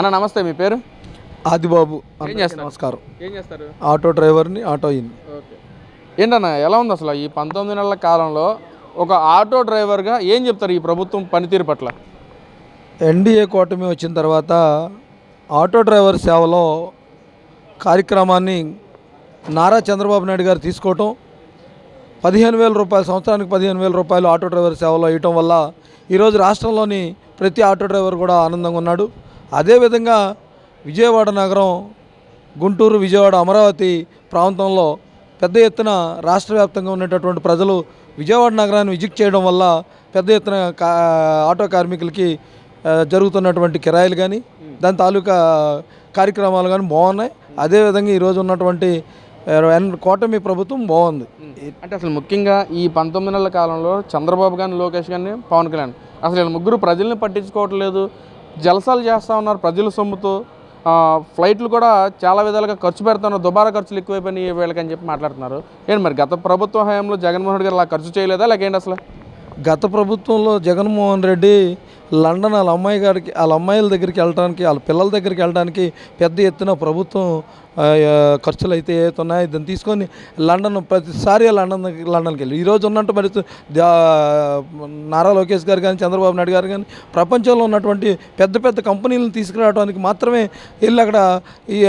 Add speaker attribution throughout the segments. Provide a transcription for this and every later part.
Speaker 1: అన్న నమస్తే మీ పేరు?
Speaker 2: ఆదిబాబు? నమస్కారం.
Speaker 1: ఏం చేస్తారు?
Speaker 2: ఆటో డ్రైవర్ని ఆటో ఇన్.
Speaker 1: ఏంటన్న ఎలా ఉంది అసలు ఈ పంతొమ్మిది నెలల కాలంలో ఒక ఆటో డ్రైవర్గా ఏం చెప్తారు ఈ ప్రభుత్వం పనితీరు పట్ల?
Speaker 2: ఎన్డీఏ కూటమి వచ్చిన తర్వాత ఆటో డ్రైవర్ సేవలో కార్యక్రమాన్ని నారా చంద్రబాబు నాయుడు గారు తీసుకోవటం పదిహేను వేల రూపాయలు సంవత్సరానికి పదిహేను వేల రూపాయలు ఆటో డ్రైవర్ సేవలో ఇవ్వటం వల్ల ఈరోజు రాష్ట్రంలోని ప్రతి ఆటో డ్రైవర్ కూడా ఆనందంగా ఉన్నాడు. అదేవిధంగా విజయవాడ నగరం గుంటూరు విజయవాడ అమరావతి ప్రాంతంలో పెద్ద ఎత్తున రాష్ట్ర వ్యాప్తంగా ఉన్నటువంటి ప్రజలు విజయవాడ నగరాన్ని విజిట్ చేయడం వల్ల పెద్ద ఎత్తున కా ఆటో కార్మికులకి జరుగుతున్నటువంటి కిరాయిలు కానీ దాని తాలూకా కార్యక్రమాలు కానీ బాగున్నాయి. అదేవిధంగా ఈరోజు ఉన్నటువంటి కూటమి ప్రభుత్వం బాగుంది.
Speaker 1: అంటే అసలు ముఖ్యంగా ఈ పంతొమ్మిది నెలల కాలంలో చంద్రబాబు గారిని లోకేష్ కానీ పవన్ కళ్యాణ్ అసలు ముగ్గురు ప్రజల్ని పట్టించుకోవట్లేదు. జలసాలు చేస్తూ ఉన్నారు ప్రజల సొమ్ముతో. ఫ్లైట్లు కూడా చాలా విధాలుగా ఖర్చు పెడుతున్నారు. దుబారా ఖర్చులు ఎక్కువైపోయినాయి వీళ్ళకని చెప్పి మాట్లాడుతున్నారు. ఏంటి మరి గత ప్రభుత్వ హయాంలో జగన్మోహన్ రెడ్డి గారు అలా ఖర్చు చేయలేదా? లేకేంటి అసలు?
Speaker 2: గత ప్రభుత్వంలో జగన్మోహన్ రెడ్డి లండన్ వాళ్ళ అమ్మాయి గారికి వాళ్ళ అమ్మాయిల దగ్గరికి వెళ్ళడానికి వాళ్ళ పిల్లల దగ్గరికి వెళ్ళడానికి పెద్ద ఎత్తున ప్రభుత్వం ఖర్చులు అయితే అవుతున్నాయి దాన్ని తీసుకొని లండన్ ప్రతిసారి లండన్ లండన్కి వెళ్ళి. ఈరోజు ఉన్నట్టు మరి దా- నారా లోకేష్ గారు కానీ చంద్రబాబు నాయుడు గారు కానీ ప్రపంచంలో ఉన్నటువంటి పెద్ద పెద్ద కంపెనీలను తీసుకురావడానికి మాత్రమే వెళ్ళి అక్కడ ఈ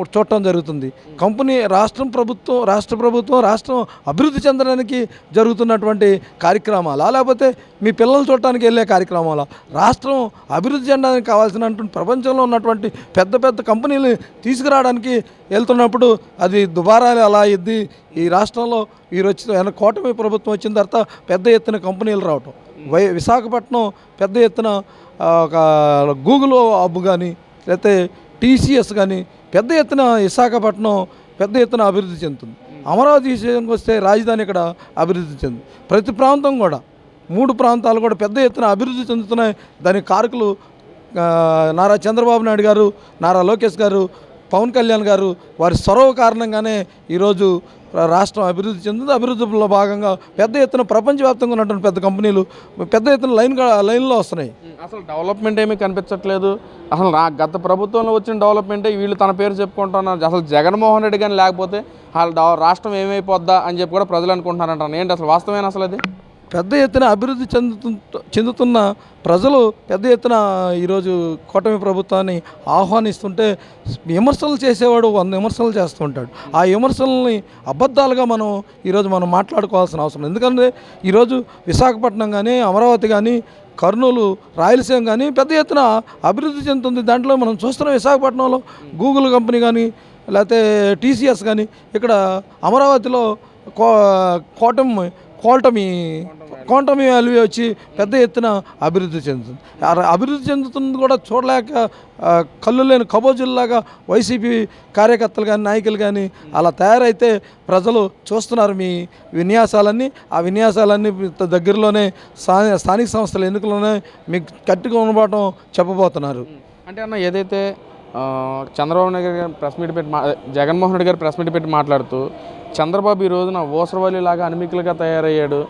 Speaker 2: చూడటం జరుగుతుంది. కంపెనీ రాష్ట్రం ప్రభుత్వం రాష్ట్ర ప్రభుత్వం రాష్ట్రం అభివృద్ధి చెందడానికి జరుగుతున్నటువంటి కార్యక్రమాలా? లేకపోతే మీ పిల్లలు చూడటానికి వెళ్ళే కార్యక్రమాలా? రాష్ట్రం అభివృద్ధి చెందడానికి కావాల్సినటువంటి ప్రపంచంలో ఉన్నటువంటి పెద్ద పెద్ద కంపెనీలు తీసుకురావడానికి వెళ్తున్నప్పుడు అది దుబారాలు అలా ఇద్ది ఈ రాష్ట్రంలో వీరొచ్చి వచ్చిన కూటమి ప్రభుత్వం వచ్చిన తర్వాత పెద్ద ఎత్తున కంపెనీలు రావటం. వై విశాఖపట్నం పెద్ద ఎత్తున ఒక గూగుల్ హబ్ కానీ లేకపోతే టీసీఎస్ కానీ పెద్ద ఎత్తున విశాఖపట్నం పెద్ద ఎత్తున అభివృద్ధి చెందుతుంది. అమరావతి విషయానికి వస్తే రాజధాని ఇక్కడ అభివృద్ధి చెంది ప్రతి ప్రాంతం కూడా మూడు ప్రాంతాలు కూడా పెద్ద ఎత్తున అభివృద్ధి చెందుతున్నాయి. దానికి కారకులు నారా చంద్రబాబు నాయుడు గారు నారా లోకేష్ గారు పవన్ కళ్యాణ్ గారు వారి సొరవ కారణంగానే ఈరోజు రాష్ట్రం అభివృద్ధి చెందుతుంది అభివృద్ధిలో భాగంగా పెద్ద ఎత్తున ప్రపంచవ్యాప్తంగా ఉన్నటువంటి పెద్ద కంపెనీలు పెద్ద ఎత్తున లైన్ లైన్లో వస్తున్నాయి.
Speaker 1: అసలు డెవలప్మెంట్ ఏమీ కనిపించట్లేదు. అసలు నా గత ప్రభుత్వంలో వచ్చిన డెవలప్మెంటే వీళ్ళు తన పేరు చెప్పుకుంటున్నారు అసలు జగన్మోహన్ రెడ్డి కానీ లేకపోతే వాళ్ళ రాష్ట్రం ఏమైపోద్దా అని చెప్పి కూడా ప్రజలు అనుకుంటున్నారంటాను ఏంటి అసలు వాస్తవమైన అసలు అది?
Speaker 2: పెద్ద ఎత్తున అభివృద్ధి చెందుతు చెందుతున్న ప్రజలు పెద్ద ఎత్తున ఈరోజు కూటమి ప్రభుత్వాన్ని ఆహ్వానిస్తుంటే విమర్శలు చేసేవాడు వంద విమర్శలు చేస్తుంటాడు ఆ విమర్శల్ని అబద్ధాలుగా మనం ఈరోజు మనం మాట్లాడుకోవాల్సిన అవసరం ఎందుకంటే ఈరోజు విశాఖపట్నం కానీ అమరావతి కానీ కర్నూలు రాయలసీమ కానీ పెద్ద ఎత్తున అభివృద్ధి చెందుతుంది. దాంట్లో మనం చూస్తున్నాం విశాఖపట్నంలో గూగుల్ కంపెనీ కానీ లేకపోతే టీసీఎస్ కానీ ఇక్కడ అమరావతిలో కో కోటమి కోటమి కోటమి వాల్యూ వచ్చి పెద్ద ఎత్తున అభివృద్ధి చెందుతుంది. అభివృద్ధి చెందుతుంది కూడా చూడలేక కళ్ళు లేని కబోజుల్లాగా వైసీపీ కార్యకర్తలు కానీ నాయకులు కానీ అలా తయారైతే ప్రజలు చూస్తున్నారు మీ విన్యాసాలన్నీ. ఆ విన్యాసాలన్నీ దగ్గరలోనే స్థానిక స్థానిక సంస్థల ఎన్నికల్లోనే మీకు గట్టిగా ఉండబోవటం చెప్పబోతున్నారు.
Speaker 1: అంటే అన్న ఏదైతే చంద్రబాబు నాయుడు గారు ప్రెస్ మీట్ పెట్టి మా జగన్మోహన్ రెడ్డి గారు ప్రెస్ మీట్ పెట్టి మాట్లాడుతూ చంద్రబాబు ఈ రోజున ఊసరవల్లి లాగా అనిమికలుగా తయారయ్యాడు.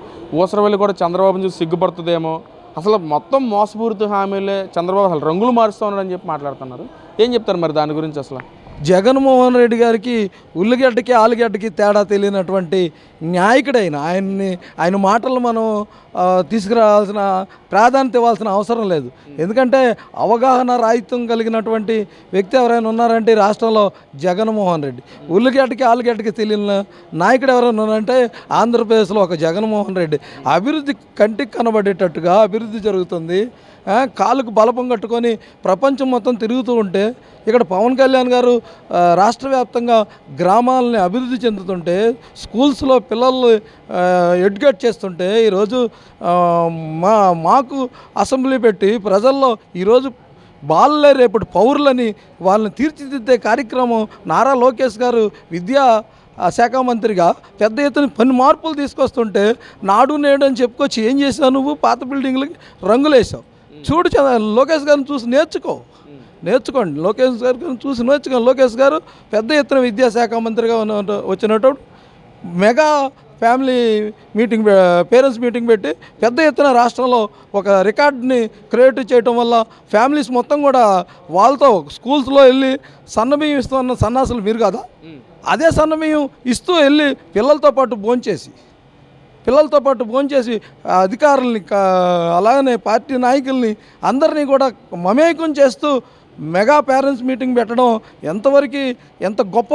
Speaker 1: ఊసరవల్లి కూడా చంద్రబాబుని చూసి సిగ్గుపడుతుందేమో. అసలు మొత్తం మోసపూరిత హామీలే చంద్రబాబు అసలు రంగులు మారుస్తూ ఉన్నాడని చెప్పి మాట్లాడుతున్నారు. ఏం చెప్తారు మరి దాని గురించి అసలు?
Speaker 2: జగన్మోహన్ రెడ్డి గారికి ఉల్లిగడ్డకి ఆలుగడ్డకి తేడా తెలియనటువంటి న్యాయకుడైన ఆయన్ని ఆయన మాటలు మనం తీసుకురావాల్సిన ప్రాధాన్యత ఇవ్వాల్సిన అవసరం లేదు. ఎందుకంటే అవగాహన రాహిత్యం కలిగినటువంటి వ్యక్తి ఎవరైనా ఉన్నారంటే రాష్ట్రంలో జగన్మోహన్ రెడ్డి. ఉల్లిగడ్డకి ఆలుగడ్డకి తెలియని నాయకుడు ఎవరైనా ఉన్నారంటే ఆంధ్రప్రదేశ్లో ఒక జగన్మోహన్ రెడ్డి. అభివృద్ధి కంటికి కనబడేటట్టుగా అభివృద్ధి జరుగుతుంది. కాలుకు బలపం కట్టుకొని ప్రపంచం మొత్తం తిరుగుతూ ఉంటే ఇక్కడ పవన్ కళ్యాణ్ గారు రాష్ట్ర వ్యాప్తంగా గ్రామాలని అభివృద్ధి చెందుతుంటే స్కూల్స్లో పిల్లలు ఎడ్యుకేట్ చేస్తుంటే ఈరోజు మా మాకు అసెంబ్లీ పెట్టి ప్రజల్లో ఈరోజు బాలలే రేపటి పౌరులని వాళ్ళని తీర్చిదిద్దే కార్యక్రమం నారా లోకేష్ గారు విద్యా శాఖ మంత్రిగా పెద్ద ఎత్తున పని మార్పులు తీసుకొస్తుంటే నాడు నేడు అని చెప్పుకొచ్చి ఏం చేసావు నువ్వు? పాత బిల్డింగ్లకి రంగులేసావు. చూడు లోకేష్ గారిని చూసి నేర్చుకో. నేర్చుకోండి. లోకేష్ గారిని చూసి నేర్చుకోండి. లోకేష్ గారు పెద్ద ఎత్తున విద్యాశాఖ మంత్రిగా ఉన్న వచ్చినప్పుడు mega family meeting parents meeting పెట్టి పెద్ద ఎత్తున రాష్ట్రంలో ఒక రికార్డ్ని క్రియేట్ చేయటం వల్ల ఫ్యామిలీస్ మొత్తం కూడా వాళ్ళతో స్కూల్స్లో వెళ్ళి సన్నబియ్యం ఇస్తున్న సన్నాసులు మీరు కదా? అదే సన్నబియ్యం ఇస్తూ వెళ్ళి పిల్లలతో పాటు భోంచేసి పిల్లలతో పాటు భోంచేసి అధికారుల్ని అలాగనే పార్టీ నాయకుల్ని అందరినీ కూడా మమేకం చేస్తూ మెగా పేరెంట్స్ మీటింగ్ పెట్టడం ఎంతవరకు ఎంత గొప్ప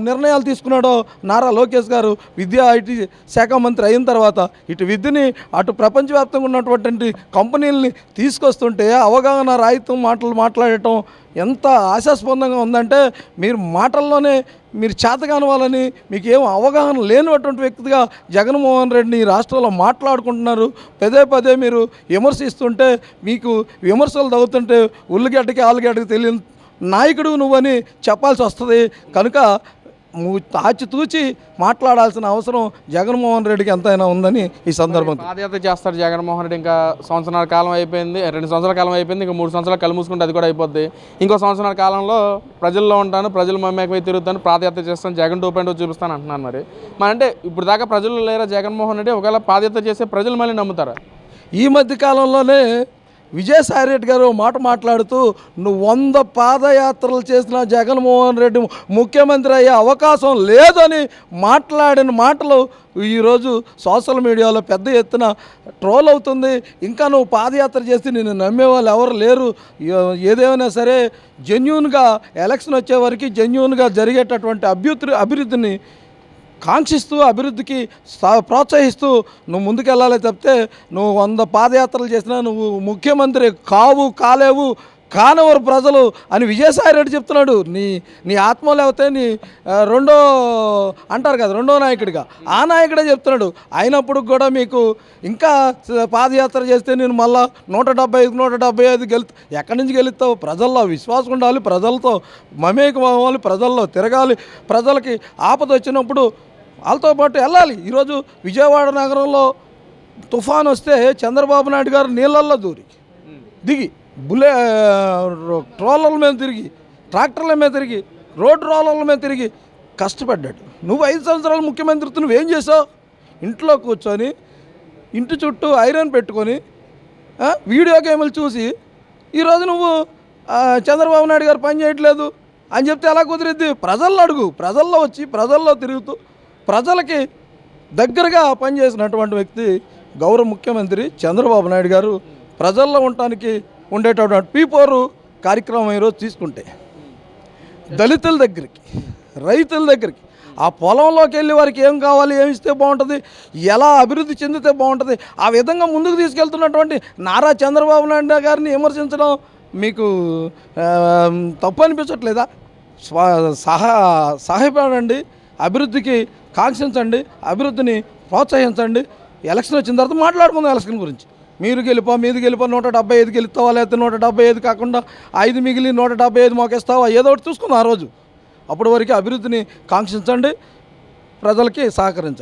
Speaker 2: నిర్ణయాలు తీసుకున్నాడో నారా లోకేష్ గారు విద్యా ఐటీ శాఖ మంత్రి అయిన తర్వాత ఇటు విద్యని అటు ప్రపంచవ్యాప్తంగా ఉన్నటువంటి కంపెనీలని తీసుకొస్తుంటే అవగాహన రాయితం మాటలు మాట్లాడటం ఎంత ఆశాస్పందంగా ఉందంటే మీరు మాటల్లోనే మీరు చేతగాని వాళ్ళని మీకు ఏం అవగాహన లేనటువంటి వ్యక్తిగా జగన్మోహన్ రెడ్డిని రాష్ట్రంలో మాట్లాడుకుంటున్నారు. పదే పదే మీరు విమర్శిస్తుంటే మీకు విమర్శలు తగ్గుతుంటే ఉల్లిగడ్డకి ఆలుగడ్డకి తెలియని నాయకుడు నువ్వని చెప్పాల్సి వస్తుంది. కనుక ఆచితూచి మాట్లాడాల్సిన అవసరం జగన్మోహన్ రెడ్డికి ఎంతైనా ఉందని ఈ సందర్భం.
Speaker 1: పాదయాత్ర చేస్తాడు జగన్మోహన్ రెడ్డి. ఇంకా సంవత్సరాల కాలం అయిపోయింది రెండు సంవత్సరాల కాలం అయిపోయింది ఇంకా మూడు సంవత్సరాలు కళ్ళు మూసుకుంటే అది కూడా అయిపోద్ది. ఇంకో సంవత్సరాల కాలంలో ప్రజల్లో ఉంటాను ప్రజలు మమ్మేకమై తిరుగుతాను పాదయాత్ర చేస్తాను జగన్ టూ పాయింట్ చూపిస్తాను అంటున్నాను మరి. మరి అంటే ఇప్పుడు దాకా ప్రజలు లేరా జగన్మోహన్ రెడ్డి? ఒకవేళ పాదయాత్ర చేస్తే ప్రజలు మళ్ళీ నమ్ముతారా?
Speaker 2: ఈ మధ్య కాలంలోనే విజయసాయి రెడ్డి గారు మాట మాట్లాడుతూ నువ్వు వంద పాదయాత్రలు చేసిన జగన్మోహన్ రెడ్డి ముఖ్యమంత్రి అయ్యే అవకాశం లేదని మాట్లాడిన మాటలు ఈరోజు సోషల్ మీడియాలో పెద్ద ఎత్తున ట్రోల్ అవుతుంది. ఇంకా నువ్వు పాదయాత్ర చేసి నేను నమ్మే వాళ్ళు ఎవరు లేరు. ఏదేమైనా సరే జెన్యున్గా ఎలక్షన్ వచ్చే వరకు జెన్యున్గా జరిగేటటువంటి అభ్యుత్ అభివృద్ధిని కాంక్షిస్తూ అభివృద్ధికి ప్రోత్సహిస్తూ నువ్వు ముందుకెళ్ళాలి తప్పితే నువ్వు వంద పాదయాత్రలు చేసినా నువ్వు ముఖ్యమంత్రి కావు కాలేవు కానవరు ప్రజలు అని విజయసాయి రెడ్డి చెప్తున్నాడు. నీ నీ ఆత్మ లేకపోతే నీ రెండో అంటారు కదా రెండో నాయకుడిగా. ఆ నాయకుడే చెప్తున్నాడు. అయినప్పుడు కూడా మీకు ఇంకా పాదయాత్ర చేస్తే నేను మళ్ళా నూట డెబ్బై ఐదు నూట డెబ్బై ఐదు గెలుతా ఎక్కడి నుంచి గెలుస్తావు? ప్రజల్లో విశ్వాసం ఉండాలి ప్రజలతో మమేకం అవ్వాలి ప్రజల్లో తిరగాలి. ప్రజలకి ఆపద వచ్చినప్పుడు వాళ్ళతో పాటు వెళ్ళాలి. ఈరోజు విజయవాడ నగరంలో తుఫాన్ వస్తే చంద్రబాబు నాయుడు గారు నీళ్ళల్లో దూరి. దిగి బుల్లే ట్రోలర్ల మీద తిరిగి ట్రాక్టర్ల మీద తిరిగి రోడ్ రోలర్ల మీద తిరిగి కష్టపడ్డాడు. నువ్వు ఐదు సంవత్సరాలు ముఖ్యమంత్రి నువ్వేం చేసావు? ఇంట్లో కూర్చొని ఇంటి చుట్టూ ఐరన్ పెట్టుకొని వీడియో గేములు చూసి ఈరోజు నువ్వు చంద్రబాబు నాయుడు గారు పని చేయట్లేదు అని చెప్తే ఎలా కుదిరిద్ది? ప్రజల్లో అడుగు. ప్రజల్లో వచ్చి ప్రజల్లో తిరుగుతూ ప్రజలకి దగ్గరగా పనిచేసినటువంటి వ్యక్తి గౌరవ ముఖ్యమంత్రి చంద్రబాబు నాయుడు గారు ప్రజల్లో ఉండటానికి ఉండేటటువంటి పీపోరు కార్యక్రమం ఈరోజు తీసుకుంటే దళితుల దగ్గరికి రైతుల దగ్గరికి ఆ పొలంలోకి వెళ్ళి వారికి ఏం కావాలి ఏమి ఇస్తే బాగుంటుంది ఎలా అభివృద్ధి చెందితే బాగుంటుంది ఆ విధంగా ముందుకు తీసుకెళ్తున్నటువంటి నారా చంద్రబాబు నాయుడు గారిని విమర్శించడం మీకు తప్పు అనిపించట్లేదా? స్వ సహా సహాయపడండి అభివృద్ధికి కాంక్షించండి అభివృద్ధిని ప్రోత్సహించండి. ఎలక్షన్ వచ్చిన తర్వాత మాట్లాడుకుందాం ఎలక్షన్ గురించి. మీరు గెలిపా మీది గెలిపా నూట డెబ్బై ఐదు గెలుస్తావా లేకపోతే నూట డెబ్బై ఐదు కాకుండా ఐదు మిగిలి నూట డెబ్బై ఐదు మోకేస్తావా? ఏదో ఒకటి చూసుకుందాం ఆ రోజు. అప్పటి వరకు అభివృద్ధిని కాంక్షించండి ప్రజలకి సహకరించండి.